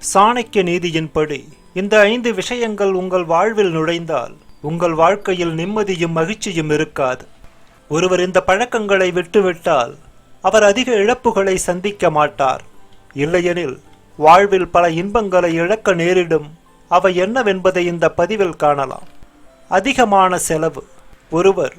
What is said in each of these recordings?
சாணக்கிய நீதியின்படி இந்த ஐந்து விஷயங்கள் உங்கள் வாழ்வில் நுழைந்தால் உங்கள் வாழ்க்கையில் நிம்மதியும் மகிழ்ச்சியும் இருக்காது. ஒருவர் இந்த பழக்கங்களை விட்டுவிட்டால் அவர் அதிக இழப்புகளை சந்திக்க மாட்டார். இல்லையெனில் வாழ்வில் பல இன்பங்களை இழக்க நேரிடும் அவை என்னவென்பதை இந்த பதிவில் காணலாம். அதிகமான செலவு. ஒருவர்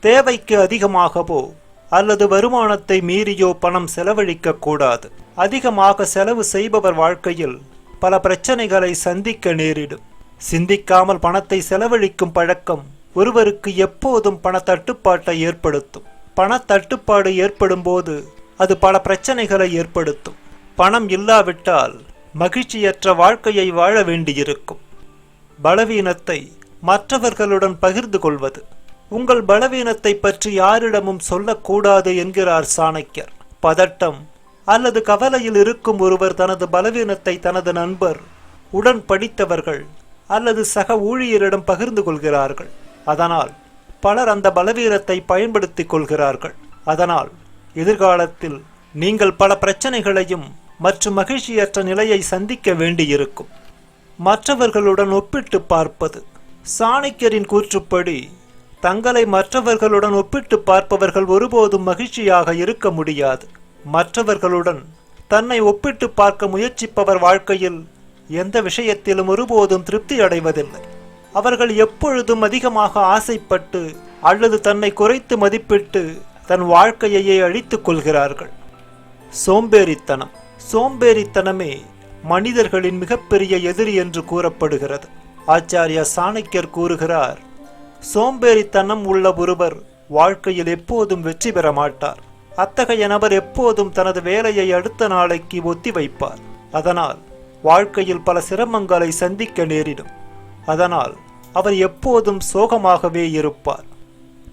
தேவைக்கு அதிகமாகவோ அல்லது வருமானத்தை மீறியோ பணம் செலவழிக்க கூடாது. அதிகமாக செலவு செய்பவர் வாழ்க்கையில் பல பிரச்சனைகளை சந்திக்க நேரிடும். சிந்திக்காமல் பணத்தை செலவழிக்கும் பழக்கம் ஒருவருக்கு எப்போதும் பண தட்டுப்பாட்டை ஏற்படுத்தும். பண தட்டுப்பாடு ஏற்படும் போது அது பல பிரச்சனைகளை ஏற்படுத்தும். பணம் இல்லாவிட்டால் மகிழ்ச்சியற்ற வாழ்க்கையை வாழ வேண்டியிருக்கும். பலவீனத்தை மற்றவர்களுடன் பகிர்ந்து கொள்வது உங்கள் பலவீனத்தை பற்றி யாரிடமும் சொல்லக்கூடாது என்கிறார் சாணக்கியர். பதட்டம் அல்லது கவலையில் இருக்கும் ஒருவர் தனது பலவீனத்தை தனது நண்பர் உடன் படித்தவர்கள் அல்லது சக ஊழியரிடம் பகிர்ந்து கொள்கிறார்கள். அதனால் பலர் அந்த பலவீனத்தை பயன்படுத்திக் கொள்கிறார்கள். அதனால் எதிர்காலத்தில் நீங்கள் பல பிரச்சனைகளையும் மற்றும் மகிழ்ச்சியற்ற நிலையை சந்திக்க வேண்டியிருக்கும். மற்றவர்களுடன் ஒப்பிட்டு பார்ப்பது சாணக்கியரின் கூற்றுப்படி தங்களை மற்றவர்களுடன் ஒப்பிட்டு பார்ப்பவர்கள் ஒருபோதும் மகிழ்ச்சியாக இருக்க முடியாது. மற்றவர்களுடன் தன்னை ஒப்பிட்டு பார்க்க முயற்சிப்பவர் வாழ்க்கையில் எந்த விஷயத்திலும் ஒருபோதும் திருப்தி அடைவதில்லை. அவர்கள் எப்பொழுதும் அதிகமாக ஆசைப்பட்டு அல்லது தன்னை குறைத்து மதிப்பிட்டு தன் வாழ்க்கையையே அழித்துக் கொள்கிறார்கள். சோம்பேறித்தனம். சோம்பேறித்தனமே மனிதர்களின் மிகப்பெரிய எதிரி என்று கூறப்படுகிறது. ஆச்சாரியா சாணக்கியர் கூறுகிறார் சோம்பேறித்தனம் உள்ள ஒருவர் வாழ்க்கையில் எப்போதும் வெற்றி பெற மாட்டார். அத்தகைய நபர் எப்போதும் தனது வேலையை அடுத்த நாளைக்கு ஒத்தி வைப்பார். அதனால் வாழ்க்கையில் பல சிரமங்களை சந்திக்க நேரிடும். அதனால் அவர் எப்போதும் சோகமாகவே இருப்பார்.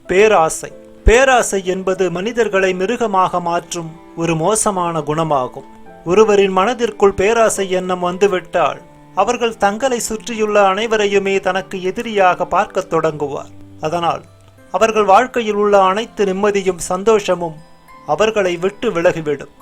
பேராசை. பேராசை என்பது மனிதர்களை மிருகமாக மாற்றும் ஒரு மோசமான குணமாகும். ஒருவரின் மனதிற்குள் பேராசை எண்ணம் வந்துவிட்டால் அவர்கள் தங்களை சுற்றியுள்ள அனைவரையுமே தனக்கு எதிரியாக பார்க்கத் தொடங்குவார். அதனால் அவர்கள் வாழ்க்கையில் உள்ள அனைத்து நிம்மதியும் சந்தோஷமும் அவர்களை விட்டு விலகிவிடும்.